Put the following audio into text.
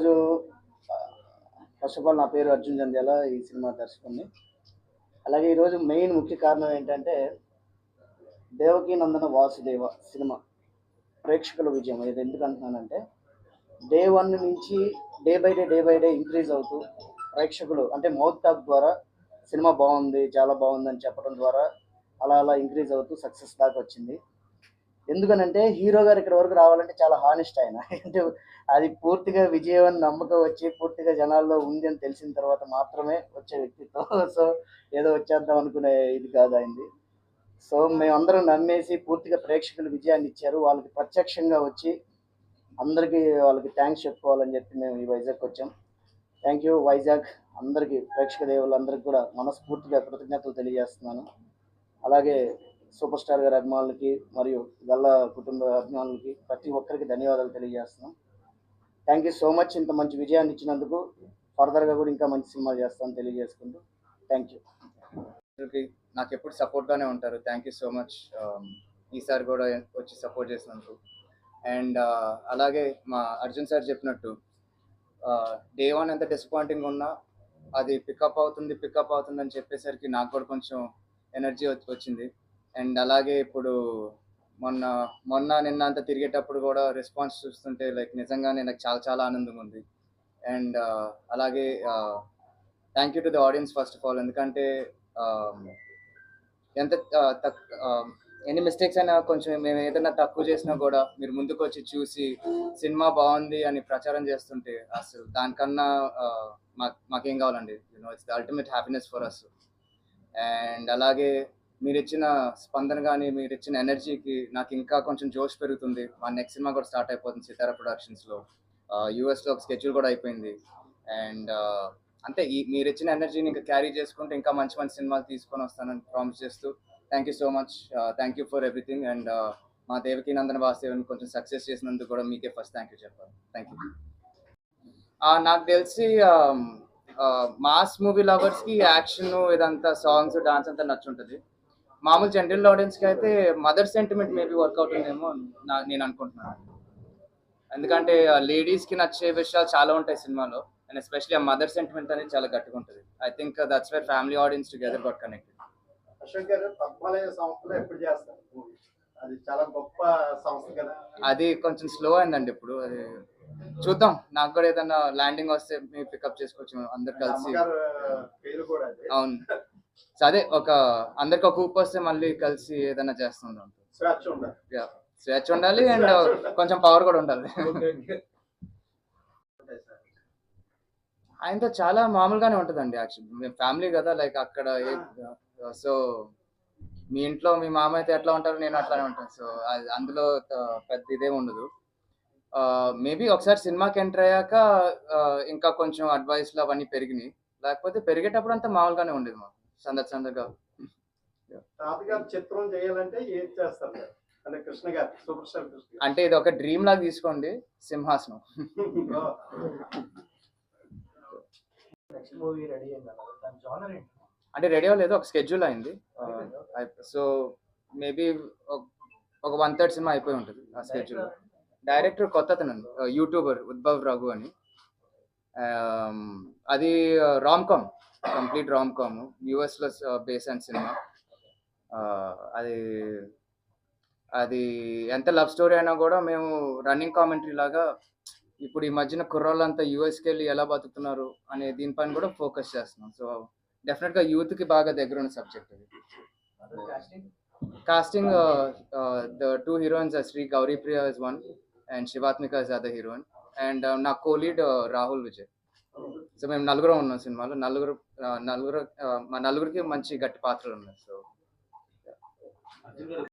ఈరోజు first of all నా పేరు అర్జున్ జంధ్యాల ఈ సినిమా దర్శకుని అలాగే ఈరోజు మెయిన్ ముఖ్య కారణం ఏంటంటే దేవకీ నందన వాసుదేవ సినిమా ప్రేక్షకుల విజయం. ఇది ఎందుకు అంటున్నానంటే డే వన్ నుంచి day by day day by day increase అవుతూ ప్రేక్షకులు అంటే మౌత్ టాక్ ద్వారా సినిమా బాగుంది చాలా బాగుంది అని చెప్పడం ద్వారా అలా అలా ఇంక్రీజ్ అవుతూ సక్సెస్ దాకా వచ్చింది. ఎందుకనంటే హీరో గారు ఇక్కడ వరకు రావాలంటే చాలా హానెస్ట్ ఆయన. అంటే అది పూర్తిగా విజయం అని నమ్మకం వచ్చి పూర్తిగా జనాల్లో ఉంది అని తెలిసిన తర్వాత మాత్రమే వచ్చే వ్యక్తిత్వం. సో ఏదో వచ్చేద్దాం అనుకునే ఇది కాదు అయింది సో మేమందరం నమ్మేసి పూర్తిగా ప్రేక్షకులు విజయాన్ని ఇచ్చారు. వాళ్ళకి ప్రత్యక్షంగా వచ్చి అందరికీ వాళ్ళకి థ్యాంక్స్ చెప్పుకోవాలని చెప్పి మేము ఈ వైజాగ్ వచ్చాం. థ్యాంక్ యూ వైజాగ్ అందరికీ ప్రేక్షక దేవులందరికీ కూడా మనస్ఫూర్తిగా కృతజ్ఞతలు తెలియజేస్తున్నాను. అలాగే సూపర్ స్టార్ గారి అభిమానులకి మరియు గల్లా కుటుంబ అభిమానులకి ప్రతి ఒక్కరికి ధన్యవాదాలు తెలియజేస్తున్నాం. థ్యాంక్ యూ సో మచ్ ఇంత మంచి విజయాన్ని ఇచ్చినందుకు ఫర్దర్గా కూడా ఇంకా మంచి సినిమా చేస్తామని తెలియజేసుకుంటూ థ్యాంక్ యూ నాకు ఎప్పుడు సపోర్ట్గానే ఉంటారు. థ్యాంక్ యూ సో మచ్ ఈసారి కూడా వచ్చి సపోర్ట్ చేసినందుకు. అండ్ uh, అలాగే మా అర్జున్ సార్ చెప్పినట్టు uh, డే వన్ ఎంత డిసప్పాయింటింగ్ ఉన్నా అది పికప్ అవుతుంది పికప్ అవుతుంది అని చెప్పేసరికి నాకు కూడా కొంచెం ఎనర్జీ వచ్చింది. అండ్ అలాగే ఇప్పుడు మొన్న మొన్న నిన్న అంతా తిరిగేటప్పుడు కూడా రెస్పాన్స్ చూస్తుంటే లైక్ నిజంగానే నాకు చాలా చాలా ఆనందం ఉంది. అండ్ అలాగే thank you to the audience first of all ఎందుకంటే ఎంత తక్ ఎన్ని మిస్టేక్స్ అయినా కొంచెం మేము ఏదైనా తక్కువ చేసినా కూడా మీరు ముందుకు వచ్చి చూసి సినిమా బాగుంది అని ప్రచారం చేస్తుంటే అసలు దానికన్నా మాకు మాకేం కావాలండి? You know it's the ultimate happiness for us and అలాగే మీరు ఇచ్చిన స్పందన కానీ మీరు ఇచ్చిన ఎనర్జీకి నాకు ఇంకా కొంచెం జోష్ పెరుగుతుంది. మా నెక్స్ట్ సినిమా కూడా స్టార్ట్ అయిపోతుంది సితారా ప్రొడక్షన్స్లో యూఎస్లో ఒక స్కెడ్యూల్ కూడా అయిపోయింది. అండ్ అంతే ఈ మీరు ఇచ్చిన ఎనర్జీని ఇంకా క్యారీ చేసుకుంటూ ఇంకా మంచి మంచి సినిమాలు తీసుకొని వస్తానని ప్రామిస్ చేస్తూ thank you so much. Thank you for everything. And మా దేవకి నందన వాసుదేవన్ కొంచెం సక్సెస్ చేసినందుకు కూడా మీకే ఫస్ట్ థ్యాంక్ యూ చెప్పాలి. Thank you. నాకు తెలిసి మాస్ మూవీ లవర్స్కి యాక్షన్ ఇదంతా సాంగ్స్ డాన్స్ అంతా నచ్చుంటుంది. మామూలు జనరల్ ఆడియన్స్కి అయితే మదర్ సెంటిమెంట్ మేబీ వర్కౌట్ ఉందేమో నా నేను అనుకుంటున్నాను. ఎందుకంటే లేడీస్కి నచ్చే విషయాలు చాలా ఉంటాయి సినిమాలో అండ్ ఎస్పెషలీ ఆ మదర్ సెంటిమెంట్ అనేది చాలా గట్టిగా ఉంటుంది. I think that's where family audience together get connected Ashok గారు పద్మాలయ సంస్థలో ఎప్పుడు చేస్తారు అది చాలా గొప్ప సంస్థ కదా. అది కొంచెం స్లో అయిందండి ఇప్పుడు. అది చూద్దాం. నాకు కూడా ఏదైనా ల్యాండింగ్ వస్తే మీరు పికప్ చేసుకోవచ్చు అందరు కలిసి. అవును. సో అదే ఒక అందరికి ఒక ఊపు వస్తే మళ్ళీ కలిసి ఏదైనా చేస్తుందాం స్వేచ్ఛ ఉండాలి. అండ్ కొంచెం పవర్ కూడా ఉండాలి. ఆయనతో చాలా మామూలుగానే ఉంటుందండి యాక్చువల్లీ మేము ఫ్యామిలీ కదా లైక్ అక్కడ సో మీ ఇంట్లో మీ మామ అయితే ఎట్లా ఉంటారో నేను అట్లానే ఉంటాను. సో అందులో త- పెద్ద ఇదేం ఉండదు. మేబీ ఒకసారి సినిమాకి ఎంటర్ అయ్యాక ఇంకా కొంచెం అడ్వైస్లు అవన్నీ పెరిగినాయి. లేకపోతే పెరిగేటప్పుడు అంతా మామూలుగానే ఉండేది మాకు. సందడి సందడిగా తాతగారు చిత్రం చేయాలంటే ఏం చేస్తారు? అంటే కృష్ణ గారు సూపర్ స్టార్ కృష్ణ గారు. అంటే ఇది ఒక డ్రీమ్ లాగా తీసుకోండి సింహాసనం. నెక్స్ట్ మూవీ రెడీ అయింది? అన్నారు దాని జానర్ ఏంటి? అంటే రెడీ అవ్వలేదు ఒక స్కెడ్యూల్ అయింది. సో మేబీ ఒక వన్ థర్డ్ సినిమా అయిపోయి ఉంటుంది ఆ స్కెడ్యూల్ డైరెక్టర్ కొత్త అతనండి యూట్యూబర్ ఉద్భవ్ రఘు అని. అది rom com complete rom com యూఎస్లో బేస్ అండ్ సినిమా. అది అది ఎంత లవ్ స్టోరీ అయినా కూడా మేము రన్నింగ్ కామెంటరీ లాగా ఇప్పుడు ఈ మధ్యన కుర్రోళ్ళంతా యూఎస్కి వెళ్ళి ఎలా బతుకుతున్నారు అనే దీనిపైన కూడా ఫోకస్ చేస్తున్నాం. సో డెఫినెట్గా యూత్కి బాగా దగ్గర ఉన్న సబ్జెక్ట్ అది casting the two heroines Sri Gowripriya is one and Shivathmika is other heroine and నా కోలీడ్ రాహుల్ విజయ్ సో మేము నలుగురం ఉన్నాం సినిమాలో. నలుగురు నలుగురు మా నలుగురికి మంచి గట్టి పాత్రలు ఉన్నాయి. సో